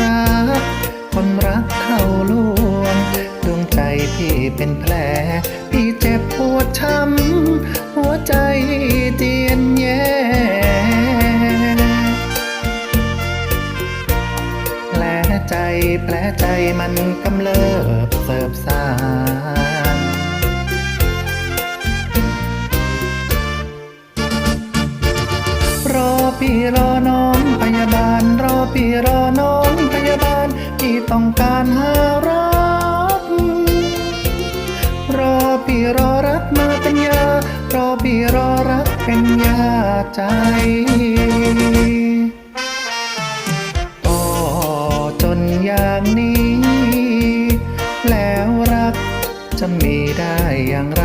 รัก คนรักเข้าลวงดวงใจพี่เป็นแผล พี่เจ็บปวดช้ำหัวใจเจียนแย่แผลใจแผลใจมันกำเริบเสิบสางรอพี่รอน้อง ต้องการหารัก รอพี่รอรักมาเป็นยา รอพี่รอรักเป็นยาใจก็จนอย่างนี้ แล้วรักจะมีได้อย่างไร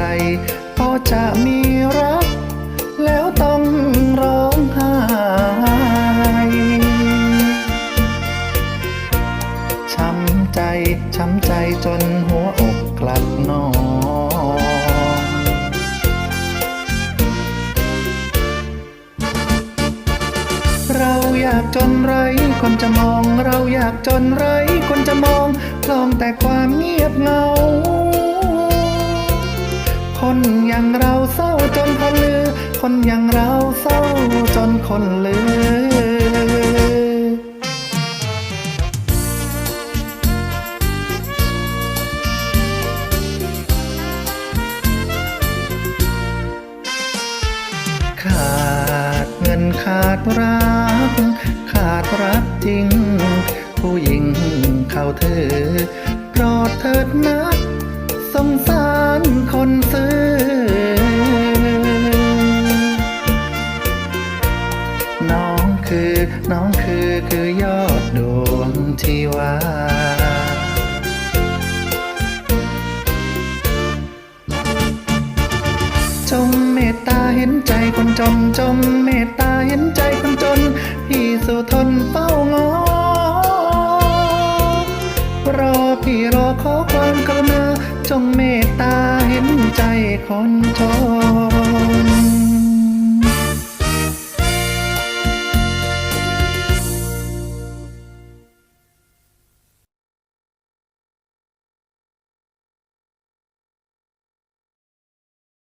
พอจะมีรักำใจ ช้ำใจจนหัวอกกลัดนองเราอยากจนไรคนจะมอง เราอยากจนไรคนจะมองคลองแต่ความเงียบเงา คนอย่างเราเศร้าจนคนลือ คนอย่างเราเศร้าจนคนลือ ขาดรัก ขาดรักจริง ผู้หญิงเข้าเธอโปรดเถิดนักสงสารคนซื้อ น้องคือน้องคือคือยอดดวงที่ว่าจงเมตตาเห็นใจคนจนจงเมตตา เห็นใจคนจน พี่สุทนเฝ้างอ รอพี่รอขอความกรุณาจงเมตตาเห็นใจคนจน